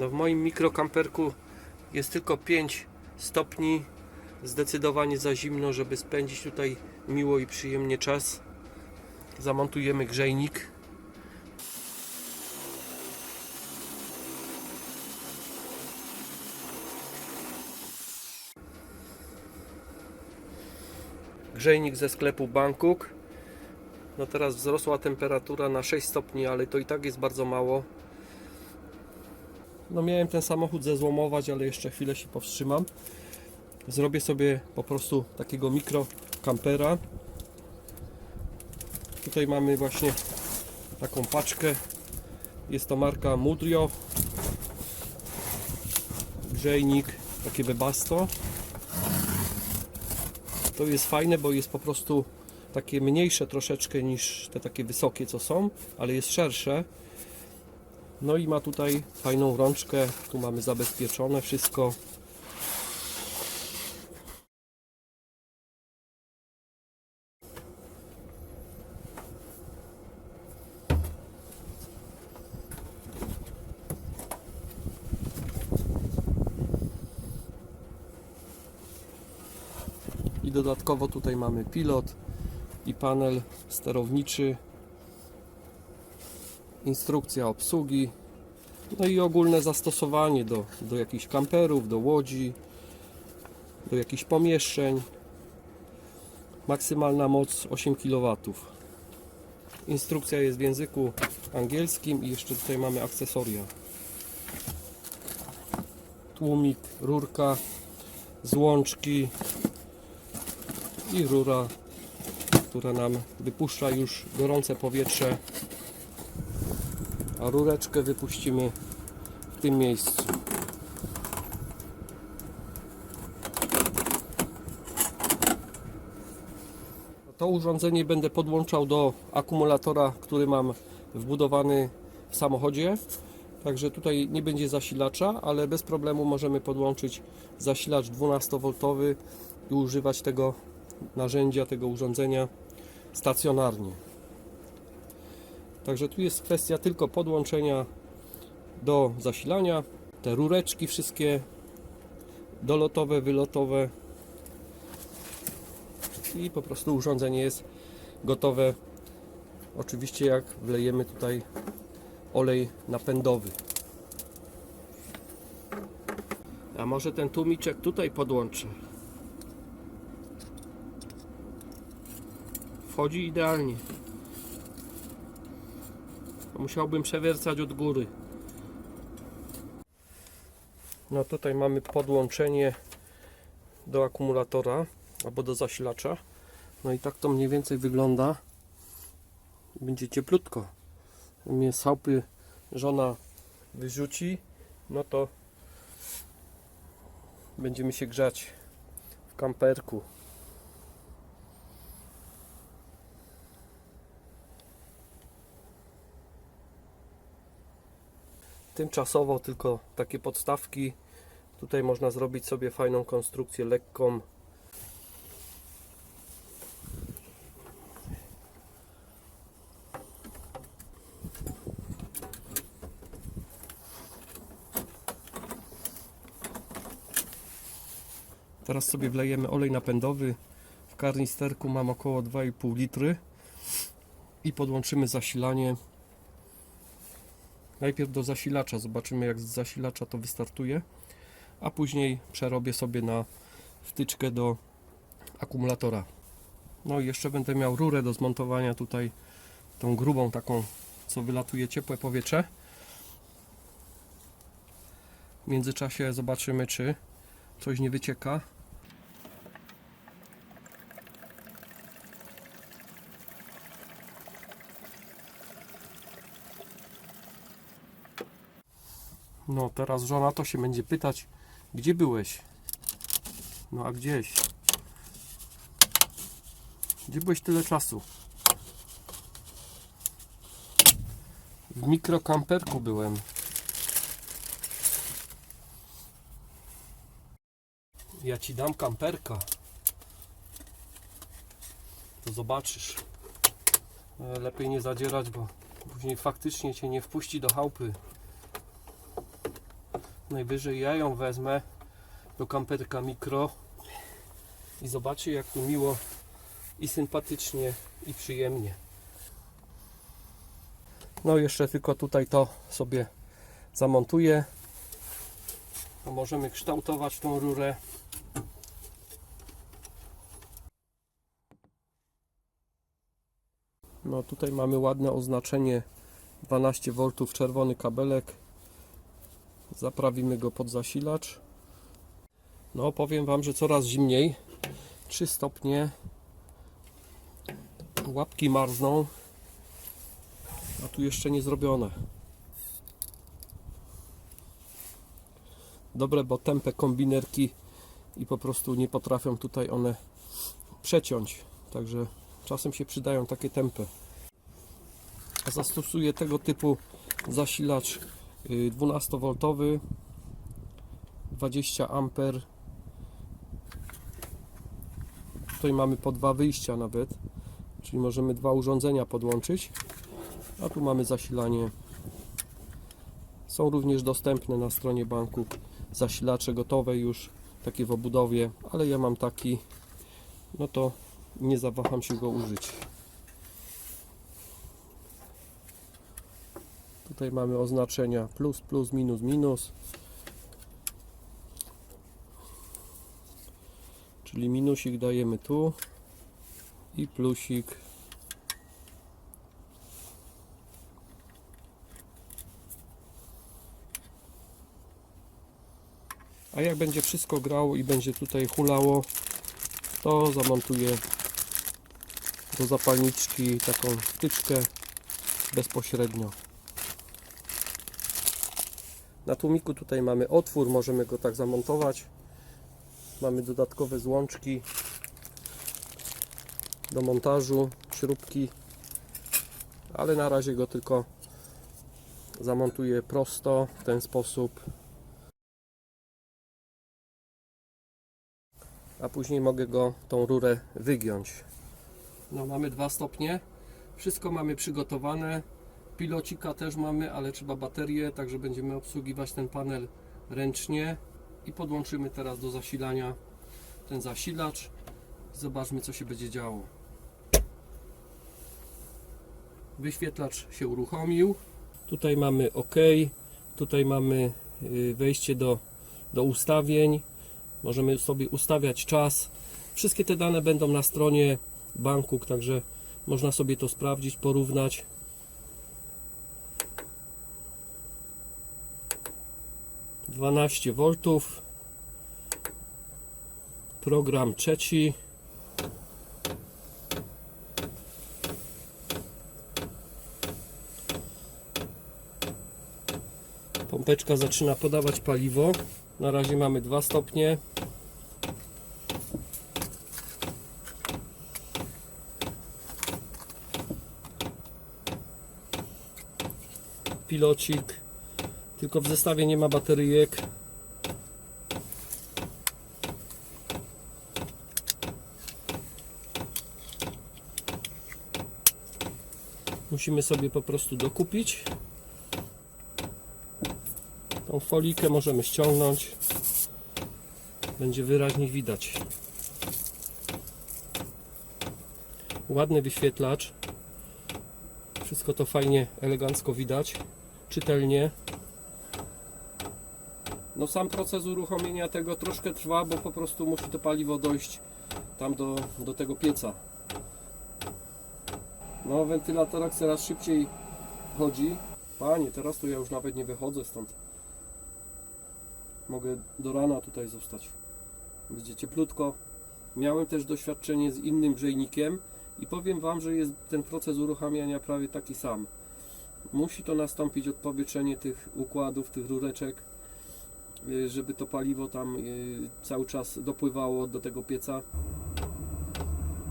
No w moim mikrokamperku jest tylko 5 stopni. Zdecydowanie za zimno, żeby spędzić tutaj miło i przyjemnie czas. Zamontujemy grzejnik. Grzejnik ze sklepu Bangkok. No teraz wzrosła temperatura na 6 stopni, ale to i tak jest bardzo mało. No miałem ten samochód zezłomować, ale jeszcze chwilę się powstrzymam. Zrobię sobie po prostu takiego mikro kampera. Tutaj mamy właśnie taką paczkę. Jest to marka Mudrio. Grzejnik, takie webasto. To jest fajne, bo jest po prostu takie mniejsze troszeczkę niż te takie wysokie co są, ale jest szersze. No i ma tutaj fajną rączkę, tu mamy zabezpieczone wszystko. I dodatkowo tutaj mamy pilot i panel sterowniczy instrukcja obsługi, no i ogólne zastosowanie do, do jakichś kamperów, do łodzi, do jakichś pomieszczeń. Maksymalna moc 8 kW. Instrukcja jest w języku angielskim i jeszcze tutaj mamy akcesoria. Tłumik, rurka, złączki i rura, która nam wypuszcza już gorące powietrze a rureczkę wypuścimy w tym miejscu. To urządzenie będę podłączał do akumulatora, który mam wbudowany w samochodzie. Także tutaj nie będzie zasilacza, ale bez problemu możemy podłączyć zasilacz 12V i używać tego narzędzia, tego urządzenia stacjonarnie. Także tu jest kwestia tylko podłączenia do zasilania. Te rureczki wszystkie dolotowe, wylotowe i po prostu urządzenie jest gotowe. Oczywiście jak wlejemy tutaj olej napędowy. A może ten tłumiczek tutaj podłączę. Wchodzi idealnie. Musiałbym przewiercać od góry. No tutaj mamy podłączenie do akumulatora albo do zasilacza. No i tak to mniej więcej wygląda. Będzie cieplutko. Mnie z chałupy żona wyrzuci, no to będziemy się grzać w kamperku. Tymczasowo tylko takie podstawki. Tutaj można zrobić sobie fajną konstrukcję lekką. Teraz sobie wlejemy olej napędowy. W karnisterku mam około 2,5 litry i podłączymy zasilanie Najpierw do zasilacza, zobaczymy jak z zasilacza to wystartuje, a później przerobię sobie na wtyczkę do akumulatora. No i jeszcze będę miał rurę do zmontowania tutaj, tą grubą taką, co wylatuje ciepłe powietrze. W międzyczasie zobaczymy, czy coś nie wycieka. No teraz żona to się będzie pytać, gdzie byłeś? No a gdzieś? Gdzie byłeś tyle czasu? W mikrokamperku byłem. Ja ci dam kamperka. To zobaczysz. E, Lepiej nie zadzierać, bo później faktycznie cię nie wpuści do chałupy. Najwyżej ja ją wezmę do kamperka mikro i zobaczcie jak tu miło i sympatycznie i przyjemnie. No jeszcze tylko tutaj to sobie zamontuję. To możemy kształtować tą rurę. No tutaj mamy ładne oznaczenie 12 V czerwony kabelek. Zaprawimy go pod zasilacz. No powiem Wam, że coraz zimniej. 3 stopnie. Łapki marzną. A tu jeszcze nie zrobione. Dobre, bo tępe kombinerki i po prostu nie potrafią tutaj one przeciąć. Także czasem się przydają takie tempy. Zastosuję tego typu zasilacz 12V 20 A tutaj mamy po dwa wyjścia nawet czyli możemy dwa urządzenia podłączyć. A tu mamy zasilanie. Są również dostępne na stronie banku zasilacze gotowe już takie w obudowie ale ja mam taki no to nie zawaham się go użyć Tutaj mamy oznaczenia plus, plus, minus, minus. Czyli minusik dajemy tu i plusik. A jak będzie wszystko grało i będzie tutaj hulało, to zamontuję do zapalniczki taką wtyczkę bezpośrednio. Na tłumiku tutaj mamy otwór, możemy go tak zamontować. Mamy dodatkowe złączki do montażu, śrubki, ale na razie go tylko zamontuję prosto w ten sposób. A później mogę go tą rurę wygiąć. No mamy dwa stopnie. Wszystko mamy przygotowane. Pilocika też mamy, ale trzeba baterię, także będziemy obsługiwać ten panel ręcznie i podłączymy teraz do zasilania ten zasilacz. Zobaczmy co się będzie działo. Wyświetlacz się uruchomił. Tutaj mamy OK, tutaj mamy y, wejście do, do ustawień. Możemy sobie ustawiać czas. Wszystkie te dane będą na stronie banku, także można sobie to sprawdzić, porównać. 12 V program trzeci. Pompeczka zaczyna podawać paliwo. Na razie mamy 2 stopnie. Pilocik tylko w zestawie nie ma bateryjek. Musimy sobie po prostu dokupić. Tą folikę możemy ściągnąć. Będzie wyraźnie widać. Ładny wyświetlacz. Wszystko to fajnie, elegancko widać. Czytelnie. No sam proces uruchomienia tego troszkę trwa, bo po prostu musi to paliwo dojść tam do, do tego pieca. No wentylator coraz szybciej chodzi. Panie, teraz to ja już nawet nie wychodzę stąd. Mogę do rana tutaj zostać. Będzie cieplutko. Miałem też doświadczenie z innym grzejnikiem i powiem Wam, że jest ten proces uruchamiania prawie taki sam. Musi to nastąpić odpowietrzenie tych układów, tych rureczek żeby to paliwo tam y, cały czas dopływało do tego pieca.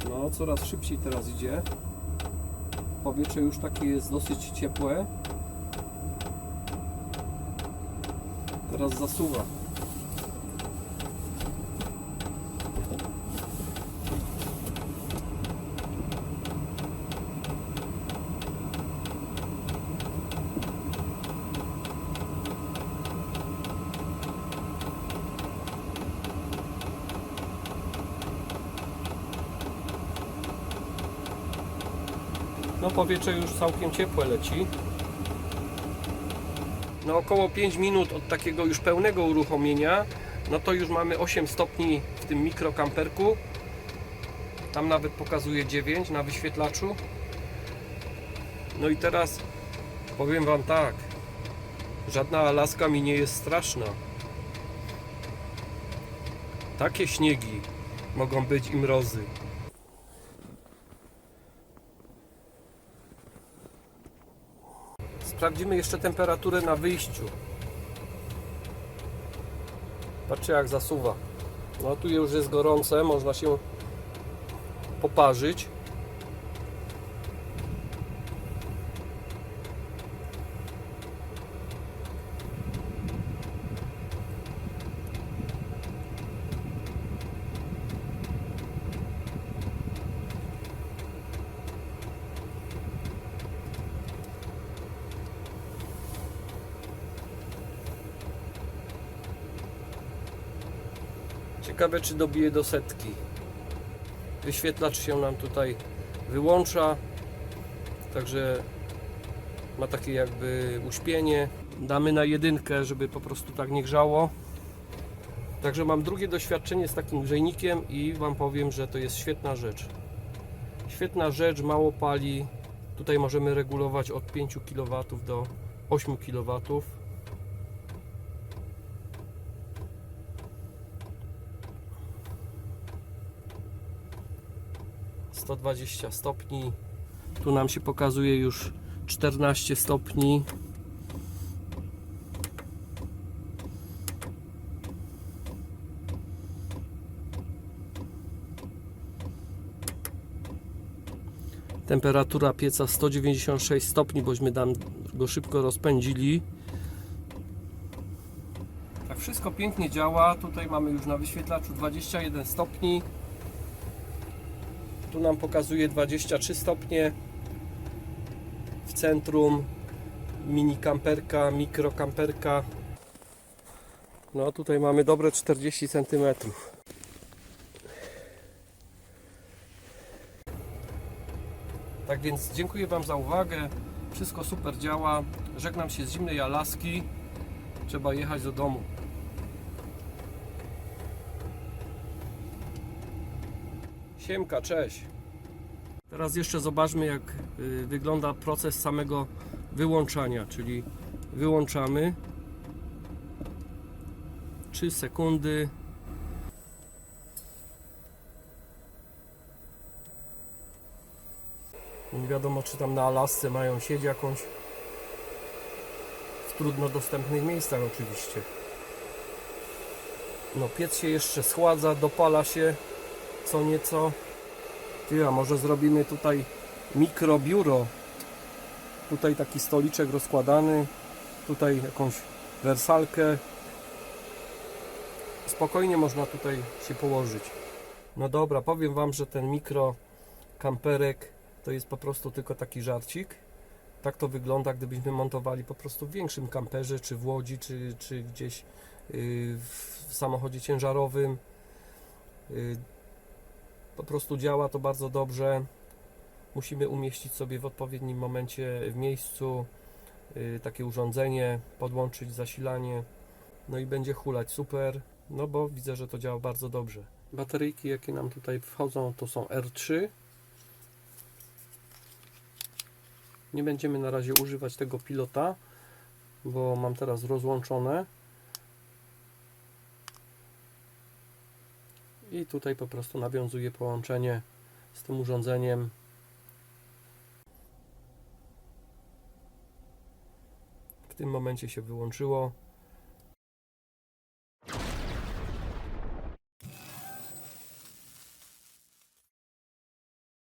No, coraz szybciej teraz idzie. Powietrze już takie jest dosyć ciepłe. Teraz zasuwa. No powietrze już całkiem ciepłe leci. No około 5 minut od takiego już pełnego uruchomienia, no to już mamy 8 stopni w tym mikrokamperku. Tam nawet pokazuje 9 na wyświetlaczu. No i teraz powiem Wam tak, żadna Alaska mi nie jest straszna. Takie śniegi mogą być i mrozy. Sprawdzimy jeszcze temperaturę na wyjściu. Patrzcie jak zasuwa. No tu już jest gorące, można się poparzyć. Ciekawe czy dobije do setki. Wyświetlacz się nam tutaj wyłącza. Także ma takie jakby uśpienie. Damy na jedynkę, żeby po prostu tak nie grzało. Także mam drugie doświadczenie z takim grzejnikiem i Wam powiem, że to jest świetna rzecz. Świetna rzecz, mało pali. Tutaj możemy regulować od 5 kW do 8 kW. 120 stopni. Tu nam się pokazuje już 14 stopni. Temperatura pieca 196 stopni, bośmy tam go szybko rozpędzili. Tak wszystko pięknie działa. Tutaj mamy już na wyświetlaczu 21 stopni. Tu nam pokazuje 23 stopnie w centrum mini kamperka, mikro kamperka. No tutaj mamy dobre 40 cm. Tak więc dziękuję Wam za uwagę. Wszystko super działa. Żegnam się z zimnej Alaski. Trzeba jechać do domu. Siemka, cześć. Teraz jeszcze zobaczmy jak y, wygląda proces samego wyłączania, czyli wyłączamy. 3 sekundy. Nie wiadomo czy tam na Alasce mają sieć jakąś. W trudno dostępnych miejscach oczywiście. No piec się jeszcze schładza, dopala się co nieco. Ty, a może zrobimy tutaj mikrobiuro. Tutaj taki stoliczek rozkładany. Tutaj jakąś wersalkę. Spokojnie można tutaj się położyć. No dobra, powiem Wam, że ten mikro kamperek to jest po prostu tylko taki żarcik. Tak to wygląda, gdybyśmy montowali po prostu w większym kamperze, czy w Łodzi, czy, czy gdzieś yy, w samochodzie ciężarowym. Po prostu działa to bardzo dobrze. Musimy umieścić sobie w odpowiednim momencie w miejscu y, takie urządzenie, podłączyć zasilanie, no i będzie hulać super, no bo widzę, że to działa bardzo dobrze. Bateryjki, jakie nam tutaj wchodzą, to są R3. Nie będziemy na razie używać tego pilota, bo mam teraz rozłączone. I tutaj po prostu nawiązuje połączenie z tym urządzeniem. W tym momencie się wyłączyło